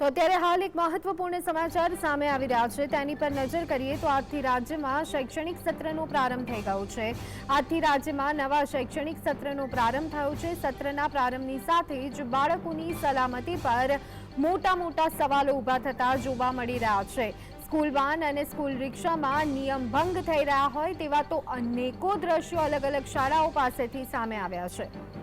તો અત્યારે હાલ એક મહત્વપૂર્ણ સમાચાર સામે આવી રહ્યા છે. તેની પર નજર કરીએ તો આજથી રાજ્યમાં શૈક્ષણિક સત્રનો પ્રારંભ થઈ ગયો છે. આજથી રાજ્યમાં નવા શૈક્ષણિક સત્રનો પ્રારંભ થયો છે. સત્રના પ્રારંભની સાથે જ બાળકોની સલામતી પર મોટા મોટા સવાલો ઊભા થતા જોવા મળી રહ્યા છે. સ્કૂલ વાન અને સ્કૂલ રિક્ષામાં નિયમ ભંગ થઈ રહ્યા હોય તેવા તો અનેકો દ્રશ્યો અલગ અલગ શાળાઓ પાસેથી સામે આવ્યા છે.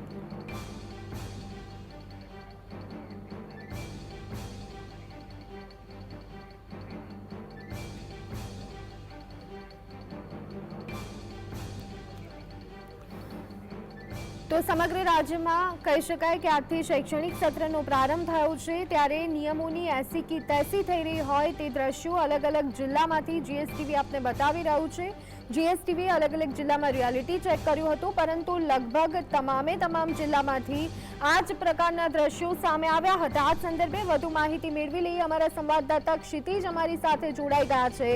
તો સમગ્ર રાજ્યમાં કહી શકાય કે આજથી શૈક્ષણિક સત્રનો પ્રારંભ થયો છે. ત્યારે નિયમોની એસી કી તેસી થઈ રહી હોય તે દ્રશ્યો અલગ અલગ જિલ્લામાંથી જીએસટીવી આપને બતાવી રહ્યું છે. જીએસટીવીએ અલગ અલગ જિલ્લામાં રિયાલિટી ચેક કર્યું હતું, પરંતુ લગભગ તમામે તમામ જિલ્લામાંથી આ જ પ્રકારના દ્રશ્યો સામે આવ્યા હતા. આ સંદર્ભે વધુ માહિતી મેળવી લઈએ અમારા સંવાદદાતા ક્ષિતિજ અમારી સાથે જોડાઈ ગયા છે.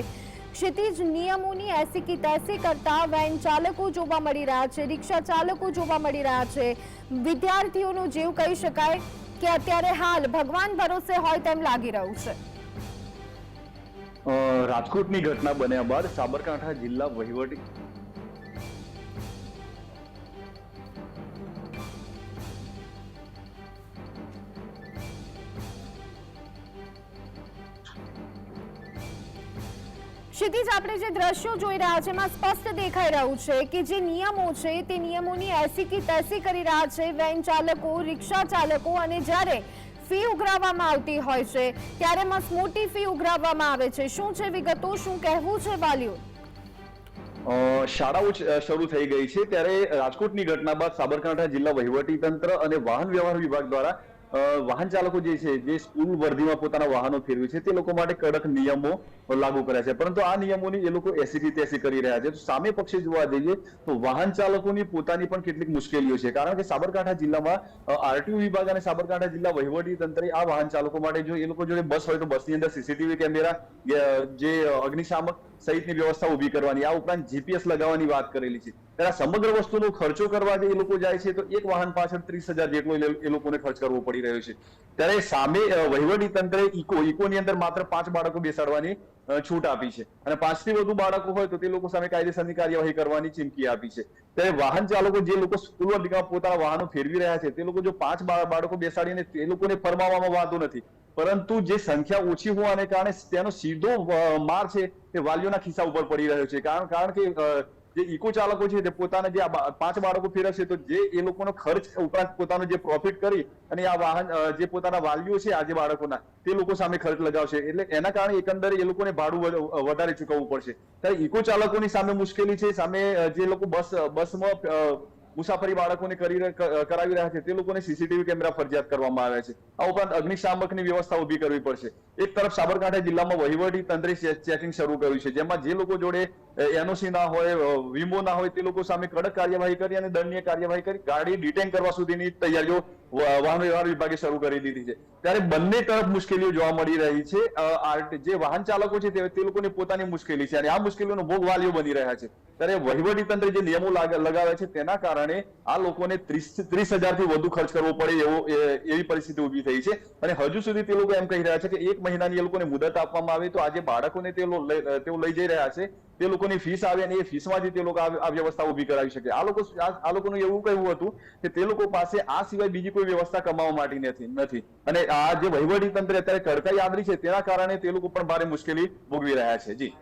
ક્ષિતિજ નિયમોની એસી કી તેસી કરતા વેન ચાલકો જોવા મળી રહ્યા છે, રિક્ષા ચાલકો જોવા મળી રહ્યા છે. વિદ્યાર્થીઓનો જીવ કહી શકાય કે અત્યારે હાલ ભગવાન ભરોસે હોય તેમ લાગી રહ્યું છે. રાજકોટની ઘટના બન્યા બાદ સાબરકાંઠા જિલ્લા વહીવટી ક્ષિતિજ, આપણે જે દ્રશ્યો જોઈ રહ્યા છે, એમાં સ્પષ્ટ દેખાઈ રહ્યું છે કે જે નિયમો છે, તે નિયમોની એસી કે તેસી કરી રહ્યા છે, વેન ચાલકો, રિક્ષા ચાલકો અને જ્યારે ફી ઉઘરાવવામાં આવતી હોય છે, ત્યારે મસ્ત મોટી ફી ઉઘરાવવામાં આવે છે. શું છે વિગતો? શું કહેવું છે વાલીઓ? શાળાઓ શરૂ થઈ ગઈ છે. ત્યારે રાજકોટની ઘટના બાદ સાબરકાંઠા જિલ્લા વહીવટી તંત્ર અને વાહન વ્યવહાર વિભાગ દ્વારા વાહન ચાલકો જે છે, જે સ્કૂલ વર્ધીમાં પોતાના વાહનો ફેરવે છે, તે લોકો માટે કડક નિયમો લાગુ કર્યા છે. પરંતુ આ નિયમોની એ લોકો એસી તેસી કરી રહ્યા છે. સામે પક્ષે જોવા જઈએ, તો વાહન ચાલકોની પોતાની પણ કેટલીક મુશ્કેલીઓ છે. કારણ કે સાબરકાંઠા જિલ્લામાં આરટીઓ વિભાગ અને સાબરકાંઠા જિલ્લા વહીવટી તંત્રે આ વાહન ચાલકો માટે જો એ લોકો જોડે બસ હોય તો બસની અંદર સીસીટીવી કેમેરા જે અગ્નિશામક સહિતની વ્યવસ્થા ઊભી કરવાની. આ ઉપરાંત જીપીએસ લગાવવાની વાત કરેલી છે. ત્યારે સમગ્ર વસ્તુનો ખર્ચો કરવા જે એ લોકો જાય છે, તો એક વાહન પાછળ ત્રીસ હજાર જેટલો એ લોકોને ખર્ચ કરવો પડી રહ્યો છે. ત્યારે સામે વહીવટી તંત્રે ઇકો, ઇકોની અંદર માત્ર પાંચ બાળકો બેસાડવાની છૂટ આપી છે. અને પાંચથી વધુ બાળકો હોય તો તે લોકો સામે કાયદેસરની કાર્યવાહી કરવાની ચીમકી આપી છે. ત્યારે વાહન ચાલકો જે લોકો સ્કૂલ પોતાના વાહનો ફેરવી રહ્યા છે, તે લોકો જો પાંચ બાળકો બેસાડીને તે લોકોને ફરમાવવામાં વાંધો નથી. પરંતુ જે સંખ્યા ઓછી હોવાને કારણે તેનો સીધો માર છે તે વાલીઓના ખિસ્સા ઉપર પડી રહ્યો છે. કારણ કારણ કે જે ઇકો ચાલકો છે તે પોતાના જે પાંચ બાળકો ફેરવશે તો જે એ લોકોનો ખર્ચ ઉપરાંત પોતાનો જે પ્રોફિટ કરી અને આ વાહન જે પોતાના વાલીઓ છે આજે બાળકોના, તે લોકો સામે ખર્ચ લગાવશે. એટલે એના કારણે એકંદરે એ લોકોને ભાડું વધારે ચૂકવવું પડશે. ત્યારે ઇકો ચાલકોની સામે મુશ્કેલી છે. સામે જે લોકો બસ બસમાં મુસાફરી બાળકોને કરી કરાવી રહ્યા છે, તે લોકોને સીસીટીવી કેમેરા ફરજિયાત કરવામાં આવ્યા છે. આ ઉપરાંત અગ્નિશામકની વ્યવસ્થા ઊભી કરવી પડશે. એક તરફ સાબરકાંઠા જિલ્લામાં વહીવટી તંત્રે ચેકિંગ શરૂ કર્યું છે, જેમાં જે લોકો જોડે એનઓસી ના હોય વીમો ના હોય, તે લોકો સામે કડક કાર્યવાહી કરી અને દંડનીય કાર્યવાહી કરી, ગાડી ડિટેન કરવા સુધીની તૈયારીઓ વાહન વ્યવહાર વિભાગે શરૂ કરી દીધી છે. ત્યારે બંને તરફ મુશ્કેલીઓ જોવા મળી રહી છે. જે વાહન ચાલકો છે તે લોકોને પોતાની મુશ્કેલી છે અને આ મુશ્કેલીઓનો ભોગ વાલીઓ બની રહ્યા છે. ત્યારે વહીવટી તંત્ર જે નિયમો લગાવે છે તેના કારણે આ લોકોને ત્રીસ ત્રીસ હજારથી વધુ ખર્ચ કરવો પડે એવો એવી પરિસ્થિતિ ઊભી થઈ છે. અને હજુ સુધી તે લોકો એમ કહી રહ્યા છે કે એક મહિનાની એ લોકોને મુદત આપવામાં આવે તો આજે બાળકોને તેઓ લઈ જઈ રહ્યા છે. તે લોકોની ફીસ આવે અને એ ફીસમાંથી તે લોકો આ વ્યવસ્થા ઊભી કરાવી શકે. આ લોકો આ લોકોનું એવું કહેવું હતું કે તે લોકો પાસે આ સિવાય બીજી કોઈ વ્યવસ્થા કમાવા માટે નથી નથી. અને આ જે વહીવટી તંત્ર અત્યારે કડકાઈ આદરી છે તેના કારણે તે લોકો પણ ભારે મુશ્કેલી ભોગવી રહ્યા છે. જી.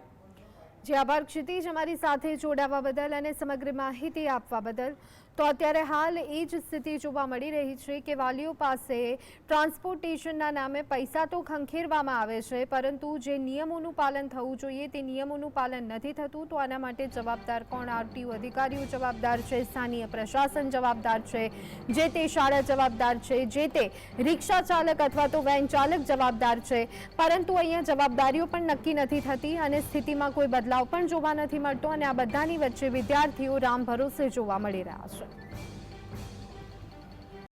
જે, આભાર ક્ષિતિજ. અમારી સાથે જોડાવા બદલ અને સમગ્ર માહિતી આપવા બદલ. તો અત્યારે હાલ એ જ સ્થિતિ જોવા મળી રહી છે કે વાલીઓ પાસે ટ્રાન્સપોર્ટેશનના નામે પૈસા તો ખંખેરવામાં આવે છે, પરંતુ જે નિયમોનું પાલન થવું જોઈએ તે નિયમોનું પાલન નથી થતું. તો આના માટે જવાબદાર કોણ? આરટીઓ અધિકારીઓ જવાબદાર છે, સ્થાનીય પ્રશાસન જવાબદાર છે, જે તે શાળા જવાબદાર છે, જે તે રિક્ષા ચાલક અથવા તો વેન ચાલક જવાબદાર છે. પરંતુ અહીંયા જવાબદારીઓ પણ નક્કી નથી થતી અને સ્થિતિમાં કોઈ બદલાવ પણ જોવા નથી મળતો અને આ બધાની વચ્ચે વિદ્યાર્થીઓ રામ ભરોસે જોવા મળી રહ્યા છે.